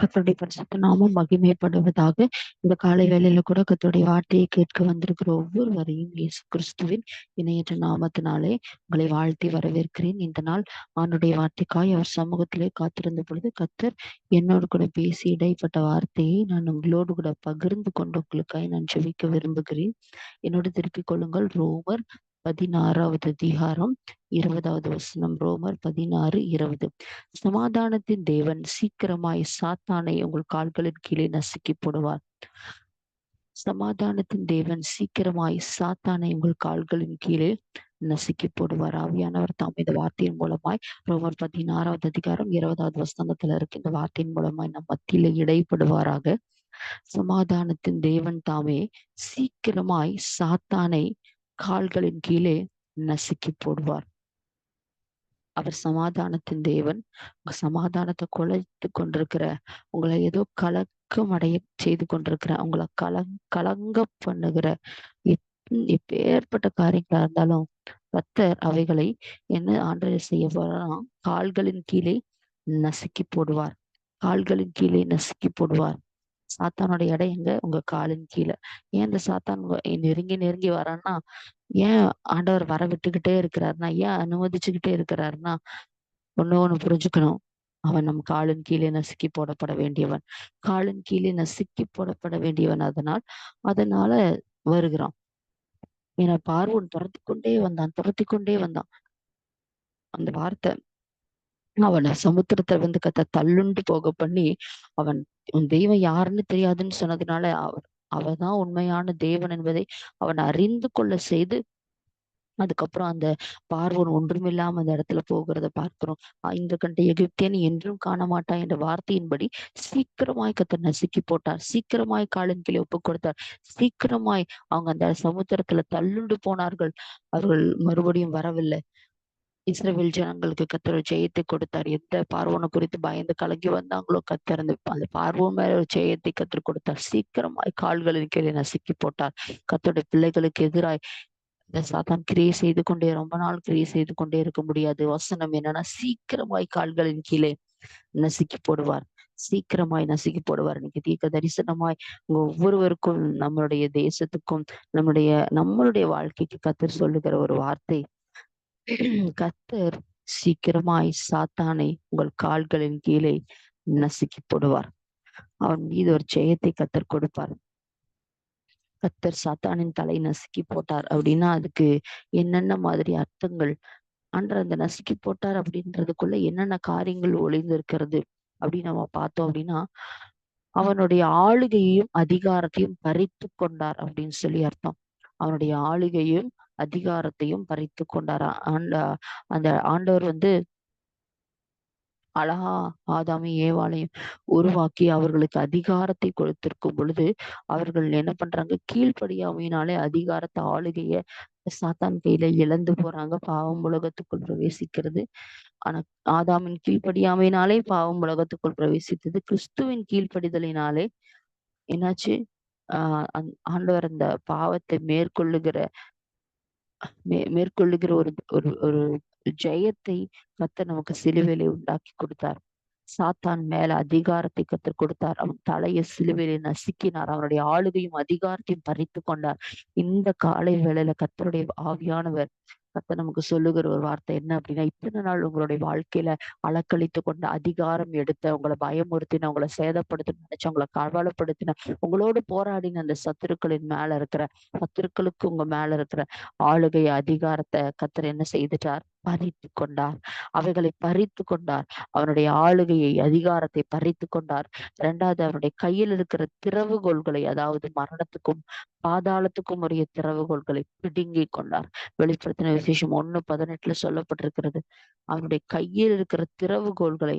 கத்தருடைய பரிசுத்த நாமம் மகிமைப்படுவதாக இந்த காலை வேளையில கூட கத்தருடைய வார்த்தையை கேட்க வந்திருக்கிற ஒவ்வொருவரையும் இயேசு கிறிஸ்துவின் இணையற்ற நாமத்தினாலே உங்களை வாழ்த்தி வரவேற்கிறேன். இந்த நாள் அவனுடைய வார்த்தைக்காய் அவர் சமூகத்திலே காத்திருந்த பொழுது கத்தர் என்னோடு கூட பேசி இடைப்பட்ட வார்த்தையை நான் உங்களோடு கூட பகிர்ந்து கொண்டு உங்களுக்காய் நான் ஜெபிக்க விரும்புகிறேன். என்னோடு திருப்பிக் கொள்ளுங்கள். ரோமர் பதினாறாவது அதிகாரம் இருபதாவது வசனம் ரோமர் பதினாறு இருபது. சமாதானத்தின் தேவன் சீக்கிரமாய் சாத்தானை உங்கள் கால்களின் கீழே நசுக்கி போடுவார் சமாதானத்தின் தேவன் சீக்கிரமாய் சாத்தானை உங்கள் கால்களின் கீழே நசுக்கி போடுவார் ஆவியானவர் தாம் இந்த வார்த்தையின் மூலமாய் ரோமர் பதினாறாவது அதிகாரம் இருபதாவது வசனத்துல இருக்கு. இந்த வார்த்தையின் மூலமாய் நம் மத்தியில இடைப்படுவாராக. சமாதானத்தின் தேவன் தாமே சீக்கிரமாய் சாத்தானை கால்களின் கீழே நசுக்கி போடுவார். அவர் சமாதானத்தின் தேவன். உங்க சமாதானத்தை குலைத்து கொண்டிருக்கிற உங்களை ஏதோ கலக்கம் அடைய செய்து கொண்டிருக்கிற உங்களை கலங் கலங்க பண்ணுகிற எப்பேற்பட்ட காரியங்களா இருந்தாலும் பத்தர் அவைகளை என்ன ஆண்டு செய்ய போறான் கால்களின் கீழே நசுக்கி போடுவார். கால்களின் கீழே நசுக்கி போடுவார். சாத்தானோட இடம் எங்க? உங்க காலின் கீழே. ஏன் இந்த சாத்தான் நெருங்கி நெருங்கி வரான்னா? ஏன் ஆண்டவர் வர விட்டுக்கிட்டே இருக்கிறாருன்னா? ஏன் அனுமதிச்சுக்கிட்டே இருக்கிறாருன்னா? ஒண்ணு ஒண்ணு புரிஞ்சுக்கணும். அவன் நம் காலின் கீழே நசுக்கி போடப்பட வேண்டியவன். காலின் கீழே நசுக்கி போடப்பட வேண்டியவன் அதனால் அதனால வருகிறான். என பார்வன் துரத்தி கொண்டே வந்தான் துரத்தி கொண்டே வந்தான். அந்த வார்த்தை அவனை சமுத்திரத்தை வந்து கத்த தள்ளுண்டு போக பண்ணி அவன் உன் தெய்வம் யாருன்னு தெரியாதுன்னு சொன்னதுனால அவர் அவதான் உண்மையான தேவன் என்பதை அவன் அறிந்து கொள்ள செய்து அதுக்கப்புறம் அந்த பார்வன் ஒன்றுமில்லாம அந்த இடத்துல போகிறத பார்க்கிறோம். இந்த கண்ட எகிப்தியன் என்றும் காண மாட்டான் என்ற வார்த்தையின்படி சீக்கிரமாய் கத்த நசுக்கி போட்டார். சீக்கிரமாய் காலின் கீழே ஒப்பு கொடுத்தார். சீக்கிரமாய் அவங்க அந்த சமுத்திரத்துல தள்ளுண்டு போனார்கள். அவர்கள் மறுபடியும் வரவில்லை. இஸ்ரேல் ஜனங்களுக்கு கத்தர் ஜெயத்தை கொடுத்தார். எந்த பார்வனை குறித்து பயந்து கலங்கி வந்தாங்களோ கத்தர் அந்த அந்த மேல ஒரு ஜெயத்தை கத்தர் கொடுத்தார். சீக்கிரமாய் கால்களின் கீழே நசுக்கி போட்டார். கத்தோட பிள்ளைகளுக்கு எதிராய் இந்த சாத்தான் கிரியை செய்து கொண்டே ரொம்ப நாள் கிரியை செய்து கொண்டே இருக்க முடியாது. வசனம் என்னன்னா சீக்கிரமாய் கால்களின் கீழே நசுக்கி போடுவார். சீக்கிரமாய் நசுக்கி போடுவார். இன்னைக்கு தீர்க்க தரிசனமாய் உங்க ஒவ்வொருவருக்கும் நம்மளுடைய தேசத்துக்கும் நம்முடைய நம்மளுடைய வாழ்க்கைக்கு கத்தர் சொல்லுகிற ஒரு வார்த்தை கத்தர் சீக்கிரமாய் சாத்தானை உங்கள் கால்களின் கீழே நசுக்கி போடுவார். அவன் மீது ஒரு ஜெயத்தை கத்தர் கொடுப்பார். கத்தர் சாத்தானின் தலை நசுக்கி போட்டார் அப்படின்னா அதுக்கு என்னென்ன மாதிரி அர்த்தங்கள்? அன்ற அந்த நசுக்கி போட்டார் அப்படின்றதுக்குள்ள என்னென்ன காரியங்கள் ஒளிந்து இருக்கிறது அப்படின்னு நம்ம பார்த்தோம் அப்படின்னா அவனுடைய ஆளுகையையும் அதிகாரத்தையும் பறித்து கொண்டார் அப்படின்னு சொல்லி அர்த்தம். அவனுடைய ஆளுகையும் அதிகாரத்தையும் பறித்து கொண்டாரா? ஆண்ட அந்த ஆண்டவர் வந்து அழகா ஆதாமி ஏவாளையும் உருவாக்கி அவர்களுக்கு அதிகாரத்தை கொடுத்திருக்கும் பொழுது அவர்கள் என்ன பண்றாங்க? கீழ்ப்படியாமையினாலே அதிகாரத்தை ஆளுகைய சாத்தான் கையில இழந்து போறாங்க. பாவம் உலகத்துக்குள் பிரவேசிக்கிறது. ஆனா ஆதாமின் கீழ்ப்படியாமையினாலே பாவம் உலகத்துக்குள் பிரவேசித்தது. கிறிஸ்துவின் கீழ்ப்படிதலினாலே என்னாச்சு? ஆஹ் ஆண்டவர் அந்த பாவத்தை மேற்கொள்ளுகிற மே மேற்கொள்ளுகிற ஒரு ஒரு ஒரு ஜெயத்தை கத்த நமக்கு சிலுவையிலே உண்டாக்கி கொடுத்தார். சாத்தான் மேல அதிகாரத்தை கத்து கொடுத்தார். அவன் தலையை சிலுவையிலே நசுக்கினார். அவனுடைய ஆளுகையும் அதிகாரத்தையும் பறித்து கொண்டார். இந்த காலை வேளையில கத்தருடைய ஆவியானவர் கத்த நமக்கு சொல்லுகிற ஒரு வார்த்தை என்ன அப்படின்னா இத்தனை நாள் உங்களுடைய வாழ்க்கையில அலக்கழித்து கொண்ட அதிகாரம் எடுத்த உங்களை பயமுறுத்தின உங்களை சேதப்படுத்தின நினைச்சு உங்களை கவலைப்படுத்தின உங்களோடு போராடின அந்த சத்துருக்களின் மேல இருக்கிற சத்துருக்களுக்கு உங்க மேல இருக்கிற ஆளுகை அதிகாரத்தை கத்தர் என்ன செய்துட்டார்? பறித்து கொண்டார். அவைகளை பறித்து கொண்டார். அவனுடைய ஆளுகையை அதிகாரத்தை பறித்து கொண்டார். இரண்டாவது அவனுடைய கையில் இருக்கிற திறவுகோள்களை அதாவது மரணத்துக்கும் பாதாளத்துக்கும் உரிய திறவுகோள்களை பிடுங்கி கொண்டார். வெளிப்படுத்தின விசேஷம் ஒண்ணு பதினெட்டுல சொல்லப்பட்டிருக்கிறது. அவனுடைய கையில் இருக்கிற திறவுகோள்களை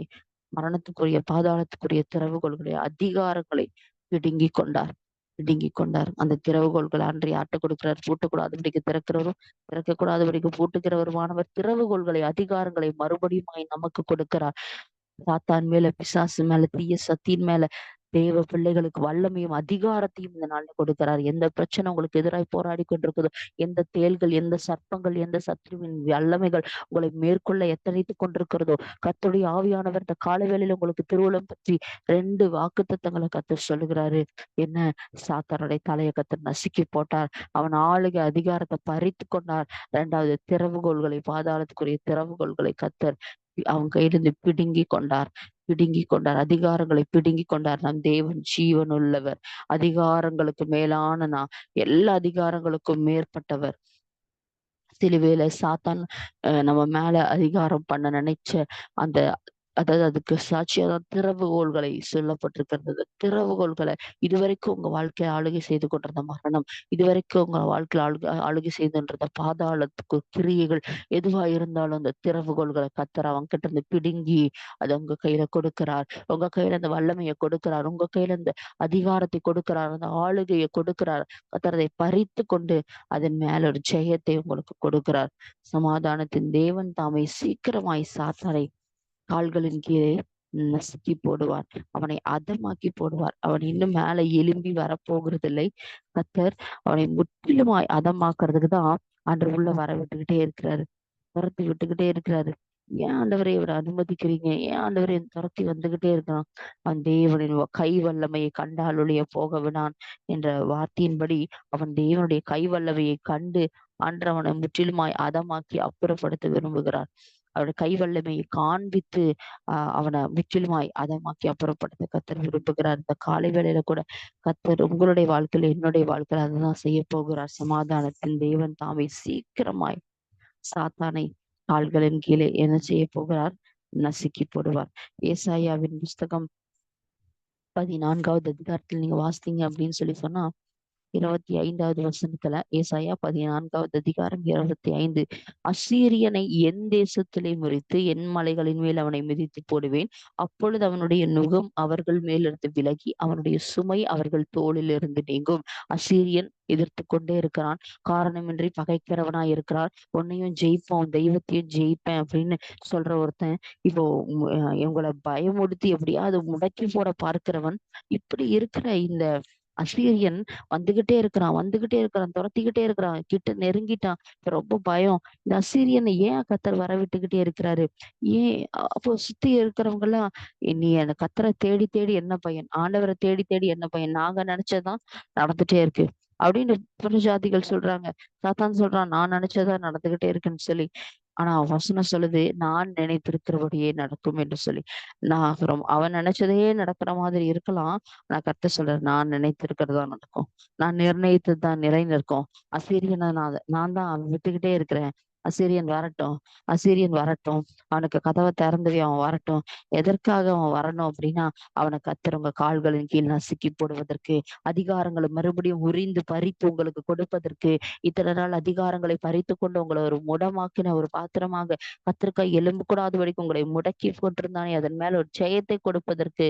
மரணத்துக்குரிய பாதாளத்துக்குரிய திறவுகோள்களை அதிகாரங்களை பிடுங்கி கொண்டார். பிடுங்கி கொண்டார். அந்த திறவுகோள்கள் அன்றை ஆட்டு கொடுக்கிறார் பூட்டக்கூடாதபடிக்கு திறக்கிறவரும் திறக்கக்கூடாதபடிக்கு பூட்டுகிறவருமானவர் திறவுகோள்களை அதிகாரங்களை மறுபடியும் நமக்கு கொடுக்கிறார். சாத்தான் மேல பிசாசு மேல தீய சத்தியின் மேல தேவ பிள்ளைகளுக்கு வல்லமையும் அதிகாரத்தையும் இந்த நாள்ல கொடுக்கிறார். எந்த பிரச்சனை உங்களுக்கு எதிராய் போராடி கொண்டிருக்குதோ எந்த தேள்கள் எந்த சர்ப்பங்கள் எந்த சத்ருவின் வல்லமைகள் உங்களை மேற்கொள்ள எத்தனைத்துக் கொண்டிருக்கிறதோ கத்துடைய ஆவியானவர் இந்த காலவேளையில் உங்களுக்கு திருவுளம் பற்றி ரெண்டு வாக்கு தத்தங்களை கத்து சொல்லுகிறாரு. என்ன? சாத்தானுடைய தலையை கத்தர் நசுக்கி போட்டார். அவன் ஆளுகை அதிகாரத்தை பறித்து கொண்டார். இரண்டாவது திறவுகோள்களை பாதாளத்துக்குரிய திறவுகோள்களை கத்தர் அவன் கையிலிருந்து பிடுங்கி கொண்டார். பிடுங்கி கொண்டார். அதிகாரங்களை பிடுங்கி கொண்டார். நம் தேவன் ஜீவன் உள்ளவர். அதிகாரங்களுக்கு மேலான நான் எல்லா அதிகாரங்களுக்கும் மேற்பட்டவர். சிலுவையில சாத்தான் அஹ் நம்ம மேல அதிகாரம் பண்ண நினைச்ச அந்த அதாவது அதுக்கு சாட்சியான திறவுகோள்களை சொல்லப்பட்டிருக்கிறது திறவுகோள்களை இதுவரைக்கும் உங்க வாழ்க்கையை ஆளுகை செய்து கொண்டிருந்த மரணம் இதுவரைக்கும் உங்க வாழ்க்கையில ஆளுகை ஆளுகை செய்துன்றத பாதாளத்துக்கு கிரியைகள் எதுவா இருந்தாலும் அந்த திறவுகோள்களை கத்துற அவங்க கிட்ட இருந்து பிடுங்கி அதை உங்க கையில கொடுக்கிறார். உங்க கையில அந்த வல்லமையை கொடுக்கிறார். உங்க கையில இந்த அதிகாரத்தை கொடுக்கிறார். அந்த ஆளுகையை கொடுக்கிறார். கத்துறதை பறித்து கொண்டு அதன் மேல ஒரு ஜெயத்தை உங்களுக்கு கொடுக்கிறார். சமாதானத்தின் தேவன் தாமை சீக்கிரமாய் சாத்தானை கால்களின் கீழே நசுக்கி போடுவார். அவனை அதமாக்கி போடுவார். அவன் இன்னும் மேல எலும்பி வரப்போகிறதில்லை. கத்தர் அவனை முற்றிலுமாய் அதமாக்குறதுக்கு தான் அன்று உள்ள வர விட்டுக்கிட்டே இருக்கிறாரு. துரத்தி விட்டுக்கிட்டே இருக்கிறாரு. ஏன் ஆண்டவரை இவரை அனுமதிக்கிறீங்க? ஏன் ஆண்டவரை துரத்தி வந்துகிட்டே இருக்கிறான்? அவன் தேவனின் கை வல்லமையை கண்டால் ஒழிய போக விடான் என்ற வார்த்தையின்படி அவன் தேவனுடைய கை வல்லமையை கண்டு அன்று அவனை முற்றிலுமாய் அதமாக்கி அப்புறப்படுத்த விரும்புகிறார். அவருடைய கை வல்லமையை காண்பித்து ஆஹ் அவனை முற்றிலுமாய் அதமாக்கி அப்புறப்படுத்த கத்தர் விரும்புகிறார். இந்த காலை வேளையில கூட கத்தர் உங்களுடைய வாழ்க்கையில என்னுடைய வாழ்க்கையில அதுதான் செய்ய போகிறார். சமாதானத்தின் தேவன் தாமே சீக்கிரமாய் சாத்தானை கால்களின் கீழே என்ன செய்ய போகிறார்? நசுக்கி போடுவார். ஏசாயாவின் புஸ்தகம் பதினான்காவது அதிகாரத்தில் நீங்க வாசித்தீங்க அப்படின்னு சொல்லி சொன்னா இருபத்தி ஐந்தாவது வசனத்துல ஏசாயா பதினான்காவது அதிகாரம் இருபத்தி ஐந்து. அசீரியனை என் தேசத்திலே முறித்து என் மலைகளின் மேல் அவனை மிதித்து போடுவேன். அப்பொழுது அவனுடைய நுகம் அவர்கள் மேலிருந்து விலகி அவனுடைய சுமை அவர்கள் தோளில் இருந்து நீங்கும். அசீரியன் எதிர்த்து கொண்டே இருக்கிறான். காரணமின்றி பகைக்கிறவனா இருக்கிறார். உன்னையும் ஜெயிப்போம் தெய்வத்தையும் ஜெயிப்பேன் அப்படின்னு சொல்ற ஒருத்தன் இப்போ இவங்களை பயமுடுத்தி எப்படியாவது முடக்கி போட பார்க்கிறவன் இப்படி இருக்கிற இந்த அசீரியன் வந்துகிட்டே இருக்கிறான் வந்துகிட்டே இருக்கிறான் துரத்திக்கிட்டே இருக்கிறான் கிட்ட நெருங்கிட்டான். ரொம்ப பயம். இந்த அசீரியனை ஏன் கத்தர் வர விட்டுக்கிட்டே இருக்கிறாரு? ஏன் அப்போ சுத்தி இருக்கிறவங்க எல்லாம் நீ அந்த கத்தரை தேடி தேடி என்ன பையன்? ஆண்டவரை தேடி தேடி என்ன பையன்? நாங்க நினைச்சதான் நடந்துட்டே இருக்கு. அப்படின்னு புறஜாதிகள் சொல்றாங்க. சாத்தான் சொல்றான் நான் நினைச்சதா நடந்துகிட்டே இருக்குன்னு சொல்லி. ஆனா வசனம் சொல்லுது நான் நினைத்திருக்கிறபடியே நடக்கும் என்று சொல்லி. நான் அவன் நினைச்சதே நடக்கிற மாதிரி இருக்கலாம். நான் கத்த சொல்றேன் நான் நினைத்திருக்கிறதா நடக்கும். நான் நிர்ணயித்தது தான் நிலை நிற்கும் அசீரியனை நான் நான் தான் விட்டுக்கிட்டே இருக்கிறேன். அசிரியன் வரட்டும் அசிரியன் வரட்டும். அவனுக்கு கதவை திறந்தவே அவன் வரட்டும். எதற்காக அவன் வரணும் அப்படின்னா அவனை கத்துறவங்க கால்களின் கீழ் நசுக்கி போடுவதற்கு அதிகாரங்களை மறுபடியும் உறிந்து பறித்து உங்களுக்கு கொடுப்பதற்கு இத்தனை நாள் அதிகாரங்களை பறித்து கொண்டு உங்களை ஒரு முடமாக்கின ஒரு பாத்திரமாக கத்திரிக்காய் எலும்பு கூடாது வரைக்கும் உங்களை முடக்கி கொண்டிருந்தானே அதன் மேல ஒரு ஜெயத்தை கொடுப்பதற்கு.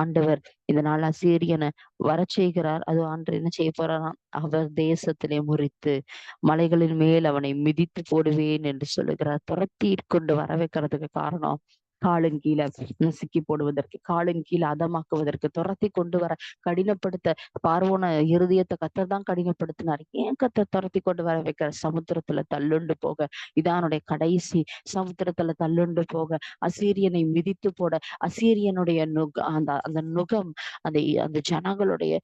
ஆண்டவர் இதனால் நாள் அசீரியனை வர செய்கிறார் அது ஆண்டு என்ன செய்ய போறாராம்? அவர் தேசத்திலே முறித்து மலைகளின் மேல் அவனை மிதித்து போடுவேன் என்று சொல்லுகிறார். துரத்தி கொண்டு வர வைக்கிறதுக்கு காரணம் காலின் கீழே நசுக்கி போடுவதற்கு காலின் கீழே அதமாக்குவதற்கு துரத்தி கொண்டு வர கடினப்படுத்த பார்வோன இருதயத்தை கத்தர் தான் கடினப்படுத்தினார். ஏன் கத்தர் துரத்தி கொண்டு வர வைக்கிற சமுத்திரத்துல தள்ளுண்டு போக இதானுடைய கடைசி. சமுத்திரத்துல தள்ளுண்டு போக அசீரியனை மிதித்து போட அசீரியனுடைய நுக அந்த அந்த நுகம் அந்த அந்த ஜனங்களுடைய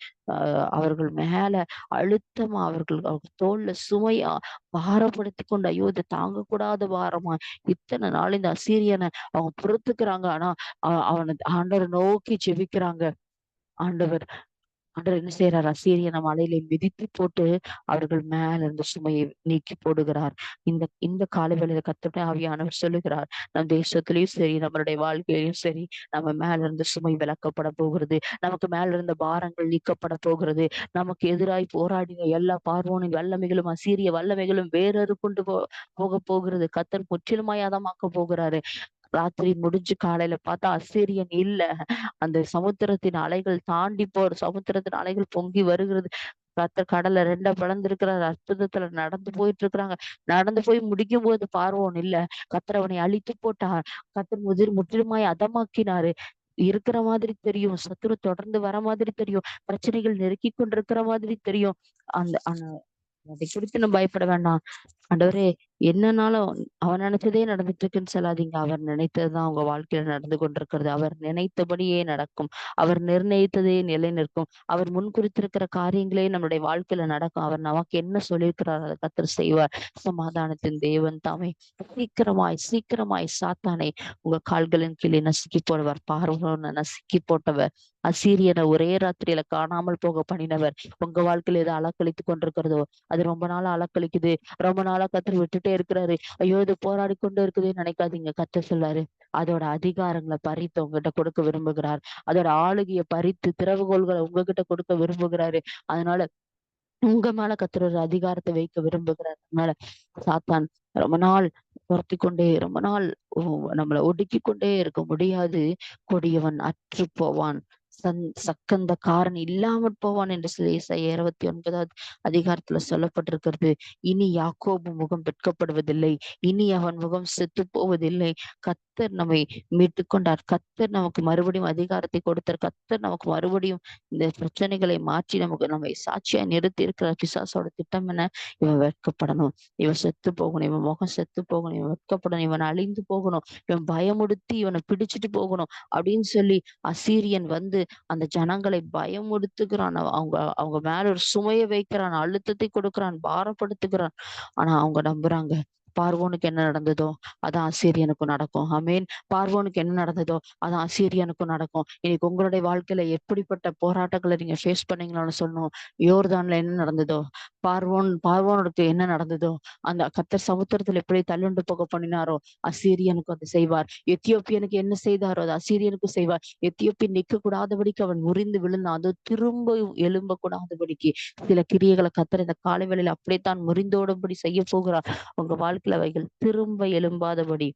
அவர்கள் மேல அழுத்தமா அவர்கள் தோல்ல சுமையா பாரப்படுத்தி கொண்டு ஐயோ இதை தாங்கக்கூடாத பாரமா? இத்தனை நாள் இந்த அசீரியனை அவங்க பொறுத்துக்கிறாங்க. ஆனா அவனை ஆண்டரை நோக்கி ஜெபிக்கிறாங்க. ஆண்டவர் ஆண்டவர் என்ன செய்யறார் அசீரியன மலையில மிதித்து போட்டு அவர்கள் மேல இருந்த சுமையை நீக்கி போடுகிறார். இந்த இந்த காலவேளையில கத்துட்ட ஆவியானவர் சொல்லுகிறார் நம் தேசத்திலயும் சரி நம்மளுடைய வாழ்க்கையிலும் சரி நம்ம மேல இருந்த சுமை விளக்கப்பட போகிறது. நமக்கு மேல இருந்த பாரங்கள் நீக்கப்பட போகிறது. நமக்கு எதிராய் போராடின எல்லா பார்வோனின் வல்லமைகளும் அசீரிய வல்லமைகளும் வேறொரு கொண்டு போ போக போகிறது. கத்தர் முற்றிலுமாய் அதமாக்க போகிறாரு. ராத்திரி முடிஞ்சு காலையில பார்த்தா அசிரியன் இல்ல. அந்த சமுத்திரத்தின் அலைகள் தாண்டி போற சமுத்திரத்தின் அலைகள் பொங்கி வருகிறது. கத்த கடலை ரெண்டா பிளந்திருக்கிறார். அற்புதத்துல நடந்து போயிட்டு இருக்கிறாங்க நடந்து போய் முடிக்கும் போது பார்வோன் இல்ல. கத்திரவனை அழித்து போட்டார். கத்தர் முதிர் முற்றிலுமாய் அதமாக்கினாரு. இருக்கிற மாதிரி தெரியும். சத்துரு தொடர்ந்து வர மாதிரி தெரியும். பிரச்சனைகள் நெருக்கி கொண்டிருக்கிற மாதிரி தெரியும். அந்த அந்த அதை குறித்து நம்ம பயப்பட வேண்டாம். ஆண்டவரே என்னனாலும் அவர் நினைச்சதே நடந்துட்டு இருக்குன்னு சொல்லாதீங்க. அவர் நினைத்ததுதான் உங்க வாழ்க்கையில நடந்து கொண்டிருக்கிறது. அவர் நினைத்தபடியே நடக்கும். அவர் நிர்ணயித்ததே நிலை நிற்கும் அவர் முன் குறித்திருக்கிற காரியங்களே நம்முடைய வாழ்க்கையில நடக்கும். அவர் நமக்கு என்ன சொல்லியிருக்கிறார் அதை கத்தர் செய்வார். சமாதானத்தின் தேவன் தாமே. சீக்கிரமாய் சீக்கிரமாய் சாத்தானை உங்க கால்களின் கீழே நசுக்கி போடுவார். பார்வனை நசுக்கி போட்டவர். அசீரியனை ஒரே ராத்திரியில காணாமல் போக பண்ணினவர். உங்க வாழ்க்கையில எது அலக்களித்து கொண்டிருக்கிறதோ அது ரொம்ப நாள் அலக்களிக்குது ரொம்ப நாளா கத்தர் விட்டுட்டே இருக்கிறாரு. ஐயோ இது போராடி கொண்டு இருக்குதுன்னு நினைக்காதீங்க கத்த சொல்லாரு அதோட அதிகாரங்களை பறித்து உங்ககிட்ட கொடுக்க விரும்புகிறார். அதோட ஆளுகையை பறித்து திறவுகோள்களை உங்ககிட்ட கொடுக்க விரும்புகிறாரு. அதனால உங்க மேல கத்துற ஒரு அதிகாரத்தை வைக்க விரும்புகிறார். அதனால சாத்தான் ரொம்ப நாள் துரத்தி கொண்டே ரொம்ப நாள் நம்மளை ஒடுக்கி கொண்டே இருக்க முடியாது. கொடியவன் அற்று போவான் சக்கந்த காரன் இல்லாமற் போவான் என்று சொல்லி இருபத்தி ஒன்பதாவது அதிகாரத்துல சொல்லப்பட்டிருக்கிறது. இனி யாக்கோபு முகம் வெட்கப்படுவதில்லை. இனி அவன் முகம் செத்து போவதில்லை கத்தர் நம்மை மீட்டு கொண்டார் கத்தர் நமக்கு மறுபடியும் அதிகாரத்தை கொடுத்தார். கத்தர் நமக்கு மறுபடியும் இந்த பிரச்சனைகளை மாற்றி நமக்கு நம்மை சாட்சியா நிறுத்தி இருக்கிற பிசாசோட திட்டம் என்ன? இவன் வெட்கப்படணும். இவன் செத்து போகணும் இவன் முகம் செத்து போகணும் இவன் வெட்கப்படணும். இவன் அழிந்து போகணும். இவன் பயமுடுத்தி இவனை பிடிச்சிட்டு போகணும் அப்படின்னு சொல்லி அசீரியன் வந்து அந்த ஜனங்களை பயமுடுத்துகிறான் அவங்க அவங்க மேல ஒரு சுமையை வைக்கிறான் அழுத்தத்தை கொடுக்கிறான் பாரப்படுத்துகிறான். ஆனா அவங்க நம்புறாங்க பார்வோனுக்கு என்ன நடந்ததோ அதான் அசீரியனுக்கும் நடக்கும். அமீன் பார்வோனுக்கு என்ன நடந்ததோ அதான் அசீரியனுக்கும் நடக்கும். இன்னைக்கு உங்களுடைய வாழ்க்கையில எப்படிப்பட்ட போராட்டங்களை நீங்க ஃபேஸ் பண்ணீங்களான்னு சொல்லணும். யோர்தான்ல என்ன நடந்ததோ பார்வோன் பார்வோனுக்கு என்ன நடந்ததோ அந்த கத்தர் சமுத்திரத்துல எப்படி தள்ளுண்டு போக பண்ணினாரோ அசீரியனுக்கு அதை செய்வார். எத்தியோப்பியனுக்கு என்ன செய்தாரோ அது அசீரியனுக்கு செய்வார். எத்தியோப்பியன் நிக்க கூடாதபடிக்கு அவன் முறிந்து விழுந்தான். அது திரும்ப எழும்ப கூடாதபடிக்கு சில கிரியைகளை கத்தர் இந்த காலை வேளையில அப்படியே தான் முறிந்தோடும்படி செய்ய போகிறார். உங்க வாழ்க்கை அவைகள் திரும்ப எழும்பாதபடி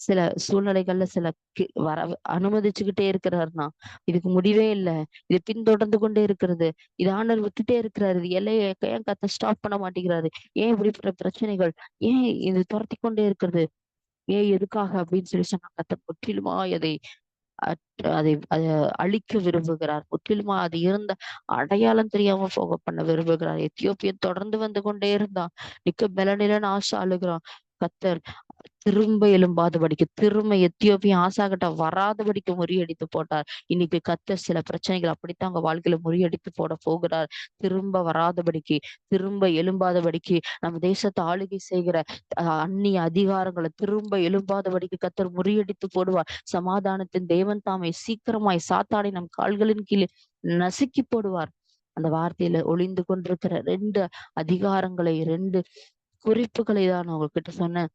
சில சூழ்நிலைகள்ல சில வர அனுமதிச்சுக்கிட்டே இருக்கிறாருன்னா இதுக்கு முடிவே இல்லை. இது பின்தொடர்ந்து கொண்டே இருக்கிறது. இது ஆண்டர் விட்டுட்டே இருக்கிறாரு. இது எல்லையை ஏன் கத்த ஸ்டாப் பண்ண மாட்டேங்கிறாரு? ஏன் இப்படிப்பட்ட பிரச்சனைகள்? ஏன் இது துரத்தி கொண்டே இருக்கிறது? ஏன் எதுக்காக அப்படின்னு சொல்லி சொன்னா கத்த முற்றிலுமா அதை அதை அதை அழிக்க விரும்புகிறார். முற்றிலுமா அது இருந்த அடையாளம் தெரியாம போக பண்ண விரும்புகிறார். எத்தியோப்பியன் தொடர்ந்து வந்து கொண்டே இருந்தான். நிக்க மெலநிலன்னு ஆசை அழுகிறான். கத்தர் திரும்ப எழும்பாதபடிக்கு திரும்ப எத்தியோப்பியும் ஆசாகட்ட வராதபடிக்கு முறியடித்து போட்டார். இன்னைக்கு கத்த சில பிரச்சனைகள் அப்படித்தான் அவங்க வாழ்க்கையில முறியடித்து போட போகிறார். திரும்ப வராதபடிக்கு திரும்ப எழும்பாதபடிக்கு நம்ம தேசத்தை ஆளுகை செய்கிற அந்நிய அதிகாரங்களை திரும்ப எழும்பாதபடிக்கு கத்தர் முறியடித்து போடுவார். சமாதானத்தின் தேவன் தாமை சீக்கிரமாய் சாத்தாடி நம் கால்களின் கீழே நசுக்கி போடுவார். அந்த வார்த்தையில ஒளிந்து கொண்டிருக்கிற ரெண்டு அதிகாரங்களை ரெண்டு குறிப்புகளை தான் நான் உங்ககிட்ட சொன்னேன்.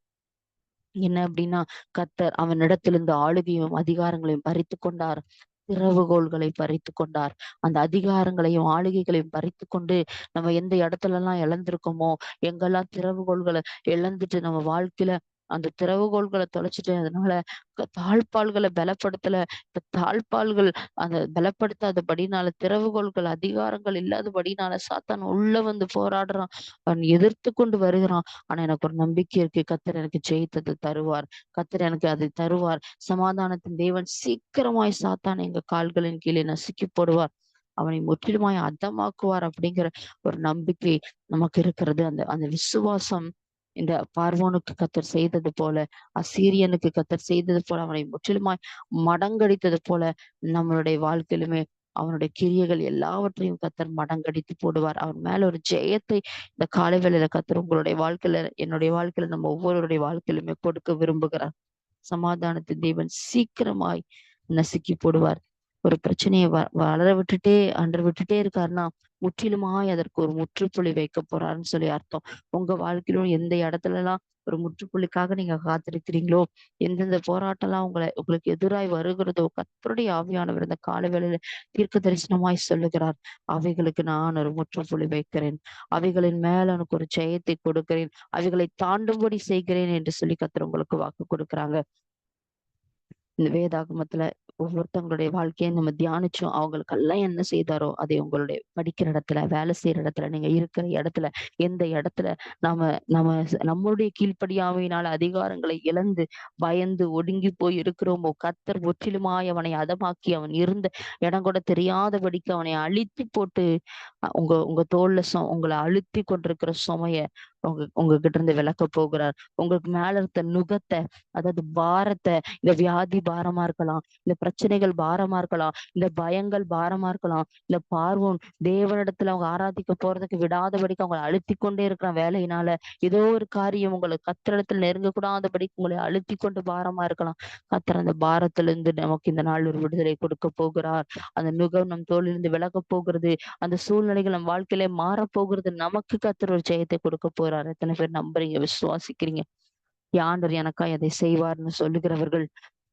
என்ன அப்படின்னா கத்தர் அவனிடத்திலிருந்து ஆளுகையும் அதிகாரங்களையும் பறித்து கொண்டார். திறவுகோள்களை பறித்து கொண்டார். அந்த அதிகாரங்களையும் ஆளுகைகளையும் பறித்து கொண்டு நம்ம எந்த இடத்துல எல்லாம் இழந்திருக்கோமோ எங்கெல்லாம் திறவுகோள்களை இழந்துட்டு நம்ம வாழ்க்கையில அந்த திறவுகோள்களை தொலைச்சிட்டு அதனால தாழ்பால்களை பலப்படுத்தல. இப்ப தாழ்பால்கள் அந்த பலப்படுத்தாதபடினால திறவுகோள்கள் அதிகாரங்கள் இல்லாதபடினால சாத்தான் உள்ள வந்து போராடுறான். அவன் எதிர்த்து கொண்டு வருகிறான். ஆனா எனக்கு ஒரு நம்பிக்கை இருக்கு. கத்தர் எனக்கு ஜெயித்தது தருவார். கத்தர் எனக்கு அதை தருவார். சமாதானத்தின் தேவன் சீக்கிரமாய் சாத்தான் எங்க கால்களின் கீழே நசுக்கி போடுவார். அவனை முற்றிலுமாய் அர்த்தமாக்குவார் அப்படிங்கிற ஒரு நம்பிக்கை நமக்கு இருக்கிறது. அந்த அந்த விசுவாசம் இந்த பார்வோனுக்கு கத்தர் செய்தது போல அசீரியனுக்கு கத்தர் செய்தது போல அவனை முற்றிலுமாய் மடங்கடித்தது போல நம்மளுடைய வாழ்க்கையிலுமே அவனுடைய கிரியைகள் எல்லாவற்றையும் கத்தர் மடங்கடித்து போடுவார். அவன் மேல ஒரு ஜெயத்தை இந்த காலை வேலையில கத்தர் உங்களுடைய வாழ்க்கையில என்னுடைய வாழ்க்கையில நம்ம ஒவ்வொருடைய வாழ்க்கையிலுமே கொடுக்க விரும்புகிறார். சமாதானத்தின் தேவன் சீக்கிரமாய் நசுக்கி போடுவார். ஒரு பிரச்சனையை வ வளர விட்டுட்டே அன்று விட்டுட்டே இருக்காருன்னா முற்றிலுமாய் அதற்கு ஒரு முற்றுப்புள்ளி வைக்க போறாருன்னு சொல்லி அர்த்தம். உங்க வாழ்க்கையிலும் எந்த இடத்துல எல்லாம் ஒரு முற்றுப்புள்ளிக்காக நீங்க காத்திருக்கிறீங்களோ எந்தெந்த போராட்டம் எல்லாம் உங்களை உங்களுக்கு எதிராய் வருகிறதோ கத்தருடைய ஆவியானவர் இந்த கால வேளையில தீர்க்க தரிசனமாய் சொல்லுகிறார். அவைகளுக்கு நான் ஒரு முற்றுப்புள்ளி வைக்கிறேன். அவைகளின் மேல எனக்கு ஒரு ஜெயத்தை கொடுக்கிறேன். அவைகளை தாண்டும்படி செய்கிறேன் என்று சொல்லி கத்தர் உங்களுக்கு வாக்கு கொடுக்குறாங்க. இந்த வேதாகமத்துல ஒவ்வொருத்தவங்களுடைய வாழ்க்கையை நம்ம தியானிச்சோம் அவங்களுக்கெல்லாம் என்ன செய்தாரோ அதை உங்களுடைய படிக்கிற இடத்துல வேலை செய்யற இடத்துல நீங்க இருக்கிற இடத்துல எந்த இடத்துல நாம நம்ம நம்மளுடைய கீழ்ப்படியாமையினால அதிகாரங்களை இழந்து பயந்து ஒடுங்கி போய் இருக்கிறோமோ கத்தர் முற்றிலுமாய் அவனை அதமாக்கி அவன் இருந்த இடம் கூட தெரியாதபடிக்கு அவனை அழித்து போட்டு உங்க உங்க தோல்ல உங்களை அழுத்தி கொண்டிருக்கிற சுமைய உங்க உங்ககிட்ட இருந்து விளக்க போகிறார். உங்களுக்கு மேல இருக்க நுகத்தை அதாவது பாரத்தை இந்த வியாதி பாரமா இருக்கலாம் இந்த பிரச்சனைகள் பாரமா இருக்கலாம் இந்த பயங்கள் பாரமா இருக்கலாம் இந்த பார்வம் தேவனிடத்துல அவங்க ஆராதிக்க போறதுக்கு விடாதபடிக்கு அவங்களை அழுத்தி கொண்டே இருக்கிற வேலையினால ஏதோ ஒரு காரியம் உங்களுக்கு கத்திரத்துல நெருங்க கூடாதபடிக்கு உங்களை அழுத்தி கொண்டு பாரமா இருக்கலாம். கத்திர அந்த பாரத்துல இருந்து நமக்கு இந்த நாள் ஒரு விடுதலை கொடுக்க போகிறார். அந்த நுகம் நம் தோளிலிருந்து விலக போகிறது. அந்த சூழ்நிலை சூழ்நிலைகள் நம் வாழ்க்கையில மாறப்போகிறது. நமக்கு கத்திர ஒரு ஜெயத்தை கொடுக்க போறாரு. எத்தனை பேர் நம்புறீங்க விசுவாசிக்கிறீங்க. யாண்டர் எனக்கா அதை செய்வார்னு சொல்லுகிறவர்கள்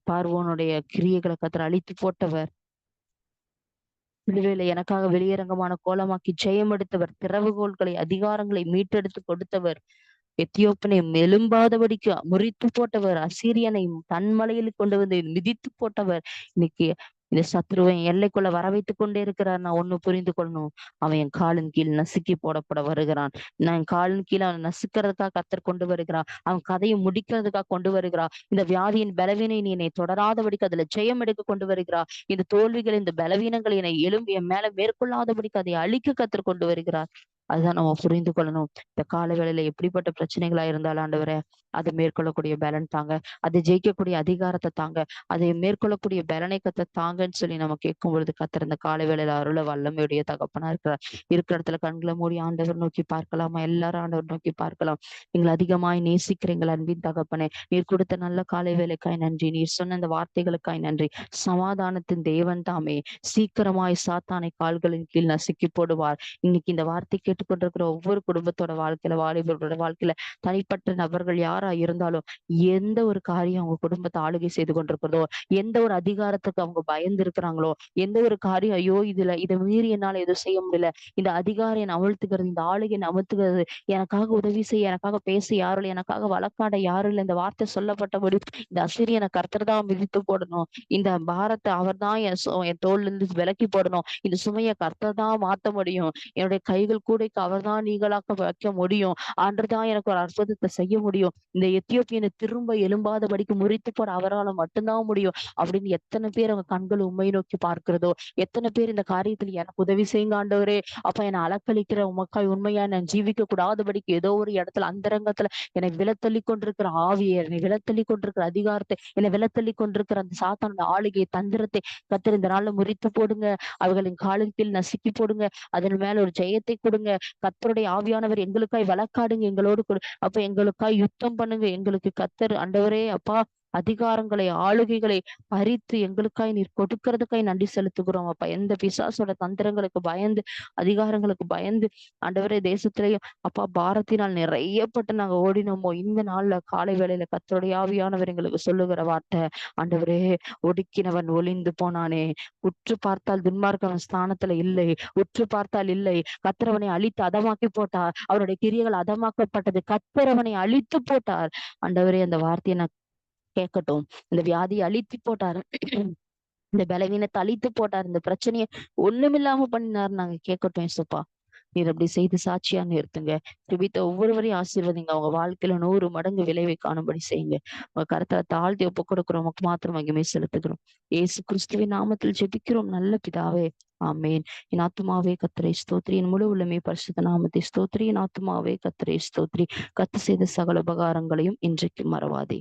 பார்வோனுடைய கிரியைகளை கத்திர அழித்து போட்டவர். விடுவேல எனக்காக வெளியரங்கமான கோலமாக்கி ஜெயம் எடுத்தவர் திறவுகோள்களை அதிகாரங்களை மீட்டெடுத்து கொடுத்தவர் எத்தியோப்பனை மெலும்பாதபடிக்கு முறித்து போட்டவர் அசீரியனை தன்மலையில் கொண்டு வந்து மிதித்து போட்டவர் இன்னைக்கு இந்த சத்ருவன் எல்லைக்குள்ள வர வைத்துக் கொண்டே இருக்கிறார். நான் ஒண்ணு புரிந்து கொள்ளணும். அவன் என் காலின் கீழ் நசுக்கி போடப்பட வருகிறான். நான் என் காலின் கீழ் அவன் நசுக்கிறதுக்காக கத்தர் கொண்டு வருகிறான் அவன் கதையை முடிக்கிறதுக்காக கொண்டு வருகிறான் இந்த வியாதியின் பலவீனை நீ என்னை தொடராதபடிக்கு அதுல ஜெயம் எடுக்க கொண்டு வருகிறா இந்த தோல்விகள் இந்த பலவீனங்கள் என்னை எலும்பி என் மேல மேற்கொள்ளாதபடிக்கு அதை அழிக்க கத்தர் கொண்டு வருகிறார். அதுதான் நம்ம புரிந்து கொள்ளணும். இந்த கால வேலையில எப்படிப்பட்ட பிரச்சனைகளா இருந்தாலும் ஆண்டவரை அதை மேற்கொள்ளக்கூடிய பலன் தாங்க. அதை ஜெயிக்கக்கூடிய அதிகாரத்தை தாங்க. அதை மேற்கொள்ளக்கூடிய பலனை கத்த தாங்கன்னு சொல்லி நம்ம கேட்கும் பொழுது கத்துற இந்த கால அருள வல்லமையுடைய தகப்பனா இருக்கிறார். இருக்கிற இடத்துல கண்களை மூடி ஆண்டவர் நோக்கி பார்க்கலாமா? எல்லாரும் ஆண்டவர் நோக்கி பார்க்கலாம். எங்களை அதிகமாய் நேசிக்கிறீங்கள் அன்பின் தகப்பனே நீர் கொடுத்த நல்ல காலை வேலைக்காய் நன்றி. நீர் சொன்ன இந்த வார்த்தைகளுக்காய் நன்றி. சமாதானத்தின் தேவன் தாமே. சீக்கிரமாய் சாத்தானை கால்களின் கீழ் நசுக்கி போடுவார். இன்னைக்கு இந்த வார்த்தை கொண்டிருக்கிற ஒவ்வொரு குடும்பத்தோட வாழ்க்கையில வாலிபர்களோட வாழ்க்கையில தனிப்பட்ட நபர்கள் யாரா இருந்தாலும் எந்த ஒரு காரியம் அவங்க குடும்பத்தை ஆளுகை செய்து கொண்டிருக்கிறதோ எந்த ஒரு அதிகாரத்துக்கு அவங்க பயந்து இருக்கிறாங்களோ எந்த ஒரு காரியம் ஐயோ இதுல இதை மீறி என்னால எதுவும் செய்ய முடியல. இந்த அதிகாரம் அமழ்த்துக்கிறது இந்த ஆளுகை அமர்த்துகிறது எனக்காக உதவி செய்ய எனக்காக பேச யாரும் இல்லை எனக்காக வழக்காட யாரும் இல்லை இந்த வார்த்தை சொல்லப்பட்டபடி இந்த அசிரியனை கர்த்தர் தான் விதித்து போடணும். இந்த பாரத்தை அவர் தான் என் என் தோல்ல இருந்து விலக்கி போடணும். இந்த சுமையை கர்த்தர் தான் மாத்த முடியும். என்னுடைய கைகள் கூட கூடைக்கு அவர்தான் நீங்களாக்க வைக்க முடியும். அன்றுதான் எனக்கு ஒரு அற்புதத்தை செய்ய முடியும். இந்த எத்தியோப்பியனை திரும்ப எழும்பாதபடிக்கு முறித்து போட அவரால் மட்டும்தான் முடியும். அப்படின்னு எத்தனை பேர் அவங்க கண்கள் உண்மை நோக்கி பார்க்கிறதோ எத்தனை பேர் இந்த காரியத்தில் எனக்கு உதவி செய்யுங்க ஆண்டவரே. அப்ப என்னை அலக்களிக்கிற உமக்காய் உண்மையா நான் ஜீவிக்க கூடாதபடிக்கு ஏதோ ஒரு இடத்துல அந்தரங்கத்துல என்னை விலத்தள்ளி கொண்டிருக்கிற ஆவியை என்னை விலத்தள்ளி கொண்டிருக்கிற அதிகாரத்தை என்னை விலத்தள்ளி கொண்டிருக்கிற அந்த சாத்தானோட ஆளுகை தந்திரத்தை கத்திர இந்த நாள்ல முறித்து போடுங்க. அவர்களின் காலின் கீழ் நசுக்கி போடுங்க. அதன் மேல ஒரு ஜெயத்தை கொடுங்க. கத்தருடைய ஆவியானவர் எங்களுக்காய் வழக்காடுங்க எங்களோடு அப்ப எங்களுக்காய் யுத்தம் பண்ணுங்க. எங்களுக்கு கத்தர் அண்டவரே அப்பா. அதிகாரங்களை ஆளுகைகளை பறித்து எங்களுக்காய் நீர் கொடுக்கறதுக்காய் நன்றி செலுத்துகிறோம் அப்பா. எந்த பிசாசோட தந்திரங்களுக்கு பயந்து அதிகாரங்களுக்கு பயந்து ஆண்டவரே தேசத்திலேயும் அப்பா பாரத்தினால் நிறையப்பட்டு நாங்க ஓடினோமோ. இந்த நாள்ல காலை வேளையில கத்தருடைய ஆவியானவர் எங்களுக்கு சொல்லுகிற வார்த்தை ஆண்டவரே ஒடுக்கினவன் ஒளிந்து போனானே. உற்று பார்த்தால் துன்மார்க்கவன் ஸ்தானத்துல இல்லை உற்று பார்த்தால் இல்லை. கத்திரவனை அழித்து அதமாக்கி போட்டார். அவருடைய கிரியைகள் அதமாக்கப்பட்டது. கத்திரவனை அழித்து போட்டார். ஆண்டவரே அந்த வார்த்தையை நான் கேட்கட்டும். இந்த வியாதியை அழித்து போட்டாரு. இந்த பலவீனத்தை அழித்து போட்டார். இந்த பிரச்சனையை ஒண்ணுமில்லாம பண்ணினாரு நாங்க கேட்கட்டும் ஏசப்பா நீர் அப்படி செய்து சாட்சியா நிறுத்துங்க. கிருபித்த ஒவ்வொருவரையும் ஆசீர்வதிங்க. அவங்க வாழ்க்கையில நூறு மடங்கு விளைவை காணும்படி செய்யுங்க. உங்க கருத்தை தாழ்த்தி ஒப்பு கொடுக்குறோம். மாத்திரம் மகிமை செலுத்துகிறோம். ஏசு கிறிஸ்துவின் நாமத்தில் ஜெபிக்கிறோம். நல்ல பிதாவே. ஆமேன். என் ஆத்மாவே கத்திரை ஸ்தோத்ரி. என் முழு உள்ளமே பரிசுத்த நாமத்தை ஸ்தோத்ரி. என் ஆத்மாவே கத்திரை ஸ்தோத்ரி. கத்து செய்த சகல உபகாரங்களையும் இன்றைக்கு மறவாதே.